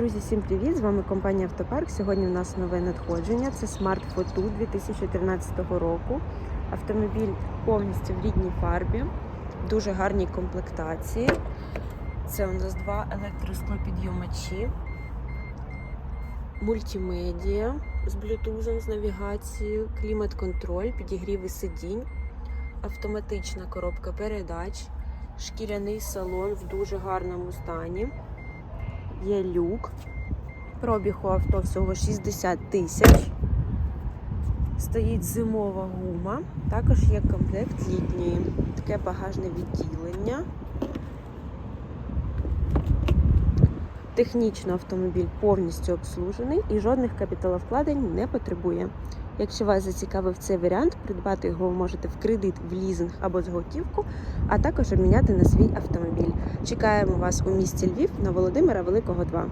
Друзі, всім привіт! З вами компанія Автопарк. Сьогодні у нас нове надходження. Це Smart Photo 2013 року. Автомобіль повністю в рідній фарбі, в дуже гарній комплектації. Це у нас два електросклопідйомачі, мультимедіа з блютузом, з навігацією, клімат-контроль, підігріви сидінь, автоматична коробка передач, шкіряний салон в дуже гарному стані є люк. Пробіг у авто всього 60 тисяч. Стоїть зимова гума. Також є комплект літньої. Таке багажне відділення. Технічно автомобіль повністю обслужений і жодних капіталовкладень не потребує. Якщо вас зацікавив цей варіант, придбати його ви можете в кредит, в лізинг або з готівку, а також обміняти на свій автомобіль. Чекаємо вас у місті Львів на Володимира Великого 2.